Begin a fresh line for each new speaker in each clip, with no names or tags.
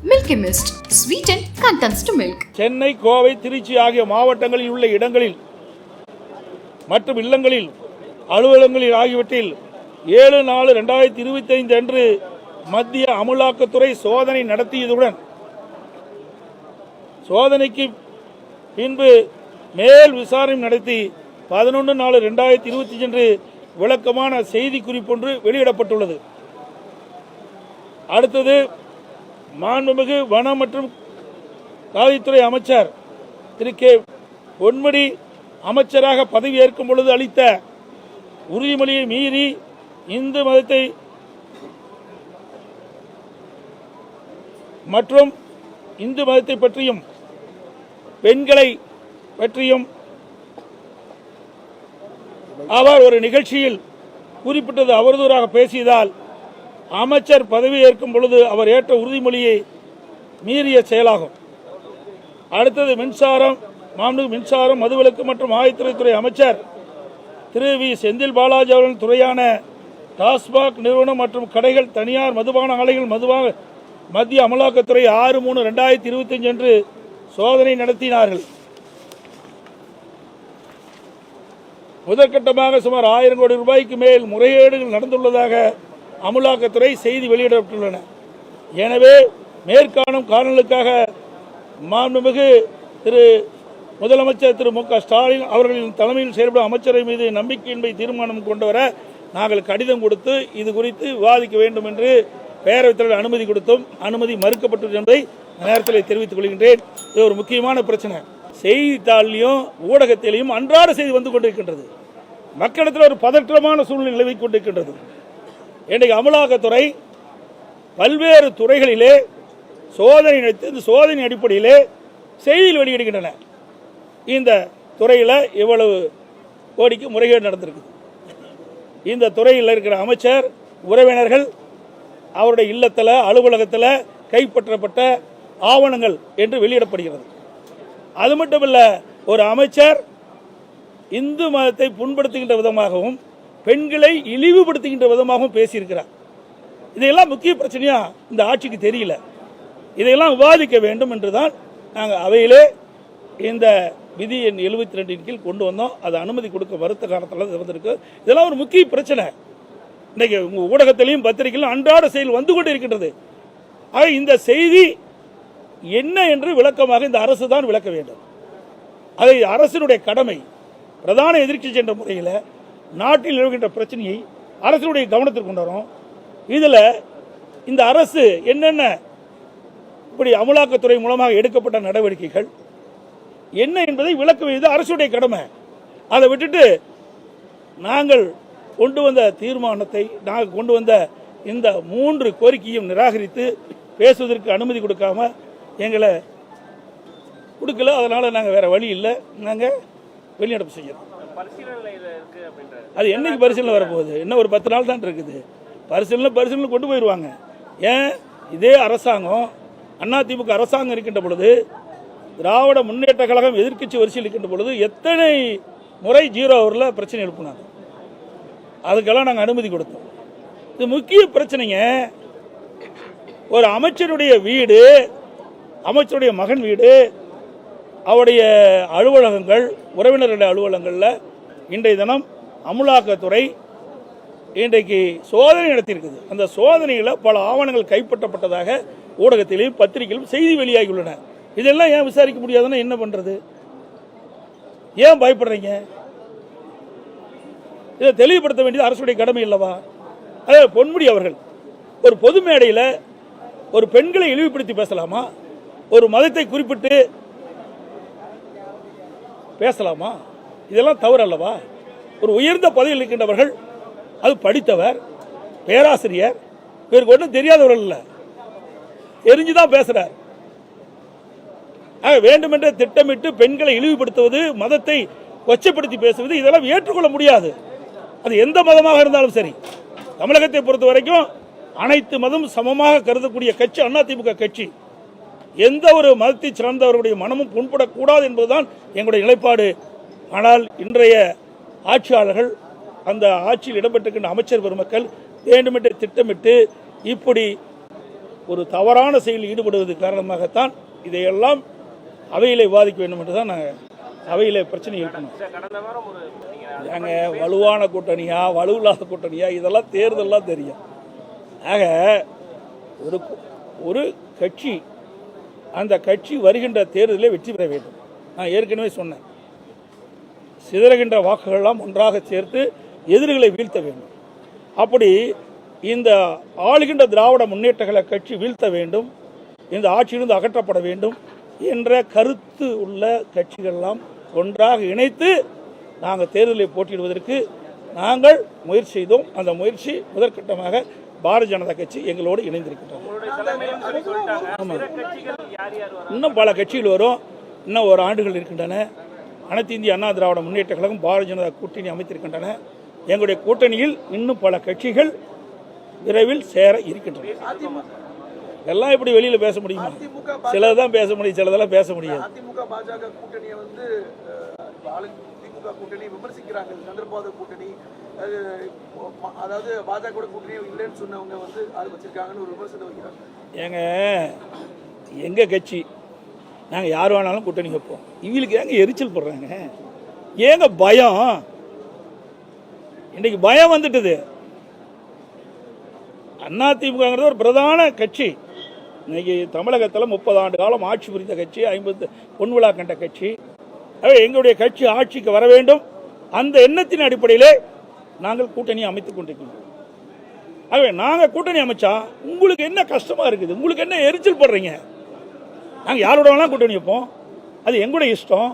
Milky Mist. Sweeten contents to milk
Chennai Kovai Tiruchi ஆகிய மாவட்டங்களில் உள்ள இடங்களில் மற்றும் இல்லங்களில் அலுவலகங்களில் ஆகியவற்றில் ஏழு நாலு ரெண்டாயிரத்தி இருபத்தி ஐந்து அன்று மத்திய அமலாக்கத்துறை சோதனை நடத்தியதுடன் சோதனைக்கு பின்பு மேல் விசாரணை நடத்தி பதினொன்று நாலு ரெண்டாயிரத்தி இருபத்தி அன்று விளக்கமான செய்தி குறிப்பொன்று வெளியிடப்பட்டுள்ளது அடுத்தது மாண்புமிகு வனம் மற்றும் காவல்துறை அமைச்சர் திரு கே பொன்மடி அமைச்சராக பதவியேற்கும் பொழுது அளித்த உறுதிமொழியை மீறி இந்து மதத்தை மற்றும் இந்து மதத்தை பற்றியும் பெண்களை பற்றியும் அவர் ஒரு நிகழ்ச்சியில் குறிப்பிட்டது அவதூறாக பேசியதால் அமைச்சர் பதவியேற்கும் பொழுது அவர் ஏற்ற உறுதிமொழியை மீறிய செயலாகும். அடுத்தது மின்சாரம் மாநில மின்சாரம் மதுவிலக்கு மற்றும் ஆயத்துறைத்துறை அமைச்சர் திரு வி. செந்தில் பாலாஜி அவர்களின் துறையான டாஸ்மாக் நிறுவனம் மற்றும் கடைகள் தனியார் மதுபான ஆலைகள் மதுவாக மத்திய அமலாக்கத்துறை ஆறு மூணு ரெண்டாயிரத்தி இருபத்தஞ்சு அன்று சோதனை நடத்தினார்கள். முதற்கட்டமாக சுமார் ஆயிரம் கோடி ரூபாய்க்கு மேல் முறைகேடுகள் நடந்துள்ளதாக அமலாக்கத்துறை செய்தி வெளியிடப்பட்டுள்ளன. எனவே மேற்காணும் காரணங்களுக்காக மாண்புமிகு திரு முதலமைச்சர் திரு மு க ஸ்டாலின் அவர்களின் தலைமையில் செயல்படும் அமைச்சரை மீது நம்பிக்கையின்மை தீர்மானம் கொண்டு வர நாங்கள் கடிதம் கொடுத்து இது குறித்து விவாதிக்க வேண்டும் என்று பேரவைத் தலைவர் அனுமதி கொடுத்தும் அனுமதி மறுக்கப்பட்டது என்பதை நேரத்தில் தெரிவித்துக் கொள்கின்றேன். இது ஒரு முக்கியமான பிரச்சனை. செய்தித்தாளிலையும் ஊடகத்திலையும் அன்றாட செய்தி வந்து கொண்டிருக்கின்றது. மக்களிடத்தில் ஒரு பதற்றமான சூழ்நிலை நிலவிக் கொண்டிருக்கின்றது. இன்றைக்கு அமலாக்கத்துறை பல்வேறு துறைகளிலே சோதனை நடத்தி இந்த சோதனை அடிப்படையிலே செய்தியில் வெளியிடுகின்றன. இந்த துறையில் இவ்வளவு கோடிக்கு முறைகேடு நடந்திருக்கு. இந்த துறையில் இருக்கிற அமைச்சர் உறவினர்கள் அவருடைய இல்லத்தில் அலுவலகத்தில் கைப்பற்றப்பட்ட ஆவணங்கள் என்று வெளியிடப்படுகிறது. அது மட்டுமல்ல ஒரு அமைச்சர் இந்து மதத்தை புண்படுத்துகின்ற விதமாகவும் பெண்களை இழிவுபடுத்துகின்ற விதமாகவும் பேசியிருக்கிறார். இதையெல்லாம் முக்கிய பிரச்சனையா இந்த ஆட்சிக்கு தெரியல. இதையெல்லாம் விவாதிக்க வேண்டும் என்றுதான் நாங்கள் அவையிலே இந்த விதி எண் எழுபத்தி ரெண்டின் கீழ் கொண்டு வந்தோம். அது அனுமதி கொடுக்க மறுத்த காலத்தில் இருந்திருக்கு. இதெல்லாம் ஒரு முக்கிய பிரச்சனை. இன்னைக்கு உங்கள் ஊடகத்திலையும் பத்திரிகையிலும் அன்றாட செயல் வந்து கொண்டு இருக்கின்றது. ஆக இந்த செய்தி என்ன என்று விளக்கமாக இந்த அரசு தான் விளக்க வேண்டும். அதை அரசினுடைய கடமை பிரதான எதிர்க்கட்சி என்ற முறையில் நாட்டில் நிலவுகின்ற பிரச்சனையை அரசினுடைய கவனத்திற்கு கொண்டு வரும். இதில் இந்த அரசு என்னென்ன இப்படி அமலாக்கத்துறை மூலமாக எடுக்கப்பட்ட நடவடிக்கைகள் என்ன என்பதை விளக்க வேண்டியது அரசுடைய கடமை. அதை விட்டுட்டு நாங்கள் கொண்டு வந்த தீர்மானத்தை நாங்கள் கொண்டு வந்த இந்த மூன்று கோரிக்கையும் நிராகரித்து பேசுவதற்கு அனுமதி கொடுக்காம எங்களை கொடுக்கல. அதனால் நாங்கள் வேறு வழி இல்லை. நாங்கள் வெளிநடப்பு செய்கிறோம் அது என்னைக்கு பரிசீலனை வரப்போகுது? இன்னும் ஒரு பத்து நாள் தான் இருக்குது. பரிசீலனை பரிசீலனை கொண்டு போயிடுவாங்க ஏன்? இதே அரசாங்கம் அண்ணா திமுக அரசாங்கம் இருக்கின்ற பொழுது திராவிட முன்னேற்ற கழகம் எதிர்க்கட்சி வரிசையில் இருக்கின்ற பொழுது எத்தனை முறை ஜீரோ அவரில் பிரச்சனை எழுப்புனாங்க. அதுக்கெல்லாம் நாங்கள் அனுமதி கொடுத்தோம். இது முக்கிய பிரச்சனைங்க. ஒரு அமைச்சருடைய வீடு அமைச்சருடைய மகன் வீடு அவருடைய அலுவலகங்கள் உறவினர்களுடைய அலுவலகங்களில் இன்றைய தினம் அமலாக்கத்துறை இன்றைக்கு சோதனை நடத்தியிருக்குது. அந்த சோதனையில் பல ஆவணங்கள் கைப்பற்றப்பட்டதாக ஊடகத்திலும் பத்திரிகையிலும் செய்தி வெளியாகியுள்ளன. இதெல்லாம் ஏன் விசாரிக்க முடியாதுன்னா என்ன பண்ணுறது ஏன் பயப்படுறீங்க? இதை தெளிவுபடுத்த வேண்டியது அரசுடைய கடமை இல்லவா அதே பொன்முடி அவர்கள் ஒரு பொது மேடையில் ஒரு பெண்களை இழிவுபடுத்தி பேசலாமா? ஒரு மதத்தை குறிப்பிட்டு பேசலாமா? இதெல்லாம் தவறு அல்லவா ஒரு உயர்ந்த பதவியில் இருக்கின்றவர்கள் அது படித்தவர் பேராசிரியர் இவருக்கு ஒன்றும் தெரியாதவர்கள் இல்லை. தெரிஞ்சுதான் பேசுறார். வேண்டுமென்றே திட்டமிட்டு பெண்களை இழிவுபடுத்துவது மதத்தை கொச்சப்படுத்தி பேசுவது இதெல்லாம் ஏற்றுக்கொள்ள முடியாது. அது எந்த மதமாக இருந்தாலும் சரி. தமிழகத்தை பொறுத்த வரைக்கும் அனைத்து மதம் சமமாக கருதக்கூடிய கட்சி அதிமுக கட்சி. எந்த ஒரு மதத்தை சிறந்தவருடைய மனமும் புண்படக்கூடாது என்பதுதான் எங்களுடைய நிலைப்பாடு. ஆனால் இன்றைய ஆட்சியாளர்கள் அந்த ஆட்சியில் இடம்பெற்றிருக்கின்ற அமைச்சர் பெருமக்கள் வேண்டுமென்றே திட்டமிட்டு இப்படி ஒரு தவறான செயலில் ஈடுபடுவது காரணமாகத்தான் இதையெல்லாம் அவையில் விவாதிக்க வேண்டும் என்று தான் நாங்கள் அவையில் பிரச்சனை இருக்கணும் ஏங்க வலுவான கூட்டணியா வலுவில்லாத கூட்டணியா இதெல்லாம் தேர்தலாம் தெரியும். ஆக ஒரு ஒரு கட்சி அந்த கட்சி வருகின்ற தேர்தலில் வெற்றி பெற வேண்டும். நான் ஏற்கனவே சொன்னேன். சிதறுகின்ற வாக்குகளெல்லாம் ஒன்றாக சேர்த்து எதிரிகளை வீழ்த்த வேண்டும். அப்படி இந்த ஆளுகின்ற திராவிட முன்னேற்றங்களை கட்சி வீழ்த்த வேண்டும். இந்த ஆட்சியிலிருந்து அகற்றப்பட வேண்டும் என்ற கருத்து உள்ள கட்சிகள்லாம் ஒன்றாக இணைத்து நாங்கள் தேர்தலில் போட்டியிடுவதற்கு நாங்கள் முயற்சி செய்தோம். அந்த முயற்சி முதற்கட்டமாக பாரதிய ஜனதா கட்சி எங்களோடு இணைந்திருக்கின்றது. இன்னும் பல கட்சிகள் வரும். இன்னும் ஒரு ஆண்டுகள் இருக்கின்றன. அனைத்து இந்திய அண்ணா திராவிட முன்னேற்ற கழகம் பாரதிய ஜனதா கூட்டணி அமைத்திருக்கின்றன. எங்களுடைய கூட்டணியில் இன்னும் பல கட்சிகள் விரைவில் சேர இருக்கின்றன. எல்லாம் எப்படி வெளியில பேச முடியுமா? சிலதான் பேச முடியும் சிலதெல்லாம் பேச முடியாது.
அதிமுக பாஜக கூட்டணியை வந்து திமுக கூட்டணி விமர்சிக்கிறாங்க. சந்திரபாபு கூட்டணி அது, அதாவது பாஜக கூட கூட்டணி இல்லைன்னு சொன்னவங்க வந்து ஆள் வச்சிருக்காங்கன்னு ஒரு விமர்சனம் வைக்கிறாங்க.
ஏங்க எங்க கட்சி? நாங்கள் யார் வேணாலும் கூட்டணி வைப்போம். இவங்களுக்கு ஏங்க எரிச்சல் போடுறாங்க? ஏங்க பயம்? இன்னைக்கு பயம் வந்துட்டுது. அதிமுகங்கிறது ஒரு பிரதான கட்சி. இன்னைக்கு தமிழகத்தில் முப்பது ஆண்டு காலம் ஆட்சி புரிந்த கட்சி ஐம்பது பொன்விழா கண்ட கட்சி. எங்களுடைய கட்சி ஆட்சிக்கு வர வேண்டும். அந்த எண்ணத்தின் அடிப்படையிலே நாங்கள் கூட்டணி அமைத்துக் கொண்டிருக்கிறோம் ஆகவே நாங்கள் கூட்டணி அமைச்சா உங்களுக்கு என்ன கஷ்டமாக இருக்குது? உங்களுக்கு என்ன எரிச்சல் படுறீங்க? நாங்கள் யாரோட வேணாலும் கூட்டணி வைப்போம். அது எங்களுடைய இஷ்டம்.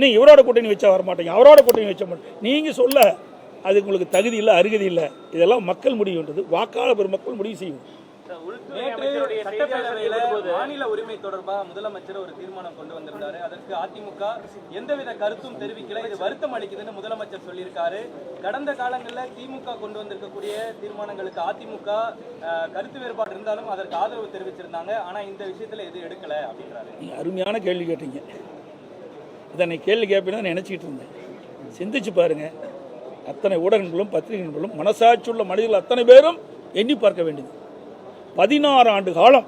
நீ இவரோட கூட்டணி வச்சா வர மாட்டீங்க அவரோட கூட்டணி வச்ச மாட்டீங்க நீங்கள் சொல்ல அது உங்களுக்கு தகுதி இல்லை அருகதி இல்லை. இதெல்லாம் மக்கள் முடிவுன்றது. வாக்காளர் பெருமக்கள் முடிவு செய்யும்.
நேற்று சட்டப்பேரவையில மாநில உரிமை தொடர்பா முதலமைச்சர் ஒரு தீர்மானம் கொண்டு வந்திருந்தாரு. அதற்கு அதிமுக எந்தவித கருத்தும் தெரிவிக்கல. இது வருத்தம் அளிக்குதுன்னு முதலமைச்சர் சொல்லியிருக்காரு. கடந்த காலங்களில் திமுக கொண்டு வந்திருக்கக்கூடிய தீர்மானங்களுக்கு அதிமுக கருத்து வேறுபாடு இருந்தாலும் அதற்கு ஆதரவு தெரிவிச்சிருந்தாங்க. ஆனா இந்த விஷயத்துல எதுவும் எடுக்கல அப்படின்றாரு.
அருமையான கேள்வி கேட்டீங்க. இதனை கேள்வி கேட்பேன்னு நினச்சிக்கிட்டு இருந்தேன். சிந்திச்சு பாருங்க. அத்தனை ஊடகங்களும் பத்திரிகைகளும் மனசாட்சி உள்ள மனிதர்கள் அத்தனை பேரும் எண்ணி பார்க்க வேண்டியது. பதினாறு ஆண்டு காலம்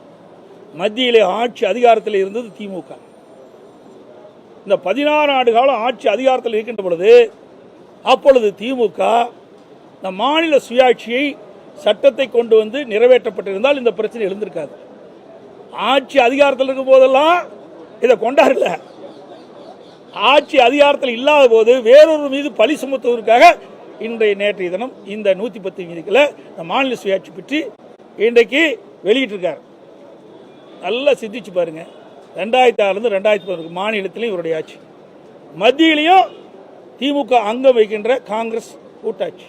மத்தியிலே ஆட்சி அதிகாரத்தில் இருந்தது திமுக. இந்த பதினாறு ஆண்டு காலம் ஆட்சி அதிகாரத்தில் இருக்கின்ற பொழுது அப்பொழுது திமுக இந்த மாநில சுயாட்சியை சட்டத்தை கொண்டு வந்து நிறைவேற்றப்பட்டிருந்தால் இந்த பிரச்சனை எழுந்திருக்காது. ஆட்சி அதிகாரத்தில் இருக்கும் போதெல்லாம் இதை கொண்டாடல. ஆட்சி அதிகாரத்தில் இல்லாத போது வேறொரு மீது பழி சுமத்துவதற்காக இன்றைய நேற்றைய தினம் இந்த நூற்றி பத்து விதிகளை இந்த மாநில சுயாட்சி பற்றி இன்றைக்கு வெளியிட்டிருக்கார். நல்லா சிந்திச்சு பாருங்க. ரெண்டாயிரத்தி ஆறுலேருந்து ரெண்டாயிரத்தி பதினொன்று மாநிலத்திலையும் இவருடைய ஆட்சி. மத்தியிலையும் திமுக அங்கம் வைக்கின்ற காங்கிரஸ் கூட்டாட்சி.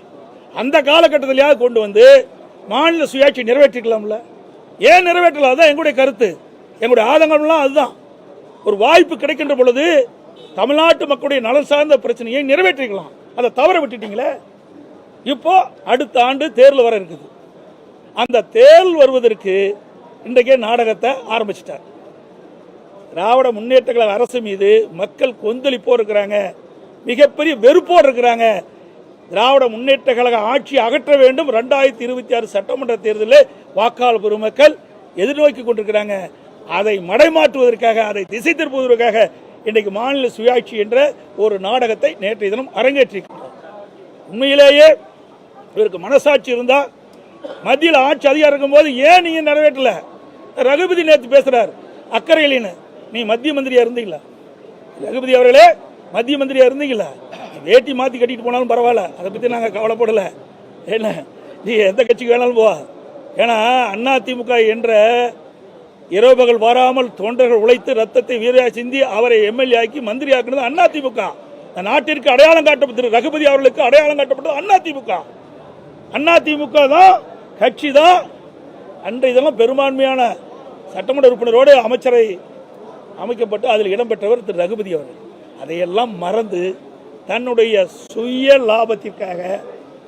அந்த காலகட்டத்திலேயாவது கொண்டு வந்து மாநில சுயாட்சி நிறைவேற்றிக்கலாம்ல? ஏன் நிறைவேற்றலாம் அதான் எங்களுடைய கருத்து. எங்களுடைய ஆதங்கம்லாம் அதுதான். ஒரு வாய்ப்பு கிடைக்கின்ற பொழுது தமிழ்நாட்டு மக்களுடைய நலன் சார்ந்த பிரச்சனையை நிறைவேற்றிக்கலாம். அதை தவற விட்டுட்டீங்களே? இப்போ அடுத்த ஆண்டு தேர்தல் வர இருக்குது. அந்த தேல் வருவதற்கு இன்றைக்கே நாடகத்தை ஆரம்பிச்சிட்டார். திராவிட முன்னேற்ற கழக அரசு மீது மக்கள் கொந்தளிப்போ இருக்கிறாங்க. மிகப்பெரிய வெறுப்போடு இருக்கிறாங்க. திராவிட முன்னேற்ற கழக ஆட்சி அகற்ற வேண்டும். ரெண்டாயிரத்தி இருபத்தி ஆறு சட்டமன்ற தேர்தலில் வாக்காளர் பெருமக்கள் எதிர்நோக்கி கொண்டிருக்கிறாங்க. அதை மடைமாற்றுவதற்காக அதை திசை திருப்புவதற்காக இன்றைக்கு மாநில சுயாட்சி என்ற ஒரு நாடகத்தை நேற்றைய தினம் அரங்கேற்றிருக்கிறார் உண்மையிலேயே இவருக்கு மனசாட்சி இருந்தால் மத்தியில் ஆட்சி அதிகாரம் இருக்கும்போது ஏன் நீங்கள் நிறைவேற்றல? ரகுபதி நேற்று பேசுகிறார் அக்கறையிலின்னு நீ மத்திய மந்திரியாக இருந்தீங்களா? ரகுபதி அவர்களே மத்திய மந்திரியாக இருந்தீங்களா? வேட்டி மாற்றி கட்டிட்டு போனாலும் பரவாயில்ல அதை பத்தி நாங்கள் கவலைப்படலை. என்ன நீ எந்த கட்சிக்கு வேணாலும் போ. ஏன்னா அண்ணா திமுக என்ற இரவு பகல் வராமல் தொண்டர்கள் உழைத்து ரத்தத்தை வீரையாக சிந்தி அவரை எம்எல்ஏ ஆக்கி மந்திரி ஆக்கினது அண்ணா திமுக. நாட்டிற்கு அடையாளம் காட்டப்பட்டது ரகுபதி அவர்களுக்கு அடையாளம் காட்டப்பட்டது அண்ணா திமுக. அண்ணா திமுக தான் கட்சி தான். அன்றைய இதெல்லாம் பெரும்பான்மையான சட்டமன்ற உறுப்பினரோடு அமைச்சரை அமைக்கப்பட்டு அதில் இடம்பெற்றவர் திரு. ரகுபதி அவர்கள். அதையெல்லாம் மறந்து தன்னுடைய சுய லாபத்திற்காக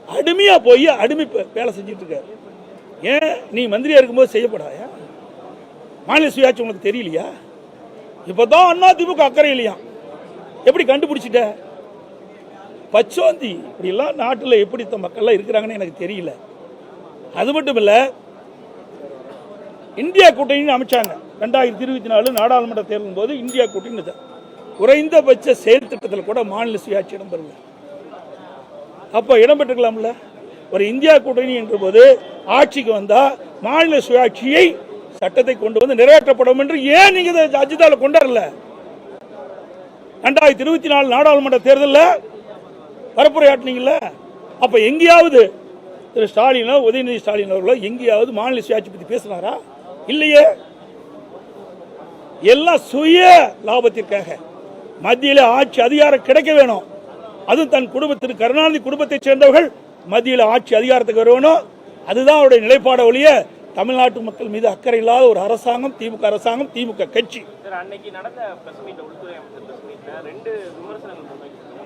அடிமையா போய் அடிமை வேலை செஞ்சுட்டு இருக்காரு ஏன்? நீ மந்திரியா இருக்கும்போது செய்யப்படாயா மாநில சுயாட்சி உனக்கு தெரியலையா? இப்பதான் அண்ணா திமுக அக்கறை இல்லையா எப்படி கண்டுபிடிச்சிட்ட? பச்சோந்தி இப்படிலாம் நாட்டில் எப்படி இந்த மக்கள்லாம் இருக்கிறாங்கன்னு எனக்கு தெரியல. அது மட்டும் இல்லை இந்தியா கூட்டணின்னு அமைச்சாங்க. ரெண்டாயிரத்தி இருபத்தி நாலு நாடாளுமன்ற தேர்தலின் போது இந்தியா கூட்டணி குறைந்தபட்ச செயல் திட்டத்தில் கூட மாநில சுயாட்சி இடம்பெறல அப்போ இடம்பெற்றுக்கலாம்ல ஒரு இந்தியா கூட்டணி என்ற போது ஆட்சிக்கு வந்தால் மாநில சுயாட்சியை சட்டத்தை கொண்டு வந்து நிறைவேற்றப்படும் என்று ஏன் நீங்கள் அஜிதாவில் கொண்டாடல? ரெண்டாயிரத்தி இருபத்தி நாலு நாடாளுமன்ற தேர்தலில் பரப்புரையாட்டினீங்கல்ல அப்ப எங்கேயாவது திரு ஸ்டாலினோ உதயநிதி ஸ்டாலின் அவர்களோ எங்கேயாவது மாநில சுயாட்சி பத்தி பேசினாரா? இல்லையே. எல்லாம் சுய லாபத்திற்காக. மத்தியில் ஆட்சி அதிகாரம் கிடைக்க வேணும். அதுவும் தன் குடும்பத்திற்கு கருணாநிதி குடும்பத்தைச் சேர்ந்தவர்கள் மத்தியில் ஆட்சி அதிகாரத்துக்கு வரணும் அதுதான் அவருடைய நிலைப்பாட ஒழிய தமிழ்நாட்டு மக்கள் மீது அக்கறை இல்லாத ஒரு அரசாங்கம் திமுக அரசாங்கம் திமுக கட்சி.
அன்னைக்கு நடந்த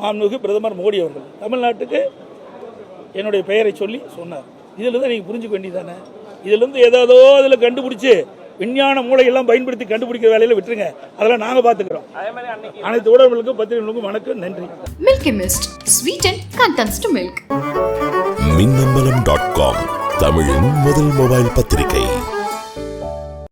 மாண்புமிகு பிரதமர் மோடி அவர்கள். தமிழ்நாட்டுக்கு என்னுடைய பெயரை சொல்லி சொன்னார். இதுல இருந்து நீங்க புரிஞ்சுக்க வேண்டியதானே இதுல இருந்து ஏதோ அதில் கண்டுபிடிச்சு விஞ்ஞான மூளையெல்லாம் பயன்படுத்தி கண்டுபிடிக்கிற வேலையில விட்டுருங்க. அதெல்லாம் நாங்க பாத்துக்கிறோம்.
அதே மாதிரி அன்னைக்கு
அனைத்து ஊடகங்களுக்கும் பத்திரிகைகளுக்கும் வணக்கம் நன்றி.
Milky Mist. Sweeten contents to milk.
Minnambalam dot com தமிழின் முதல் மொபைல் பத்திரிகை.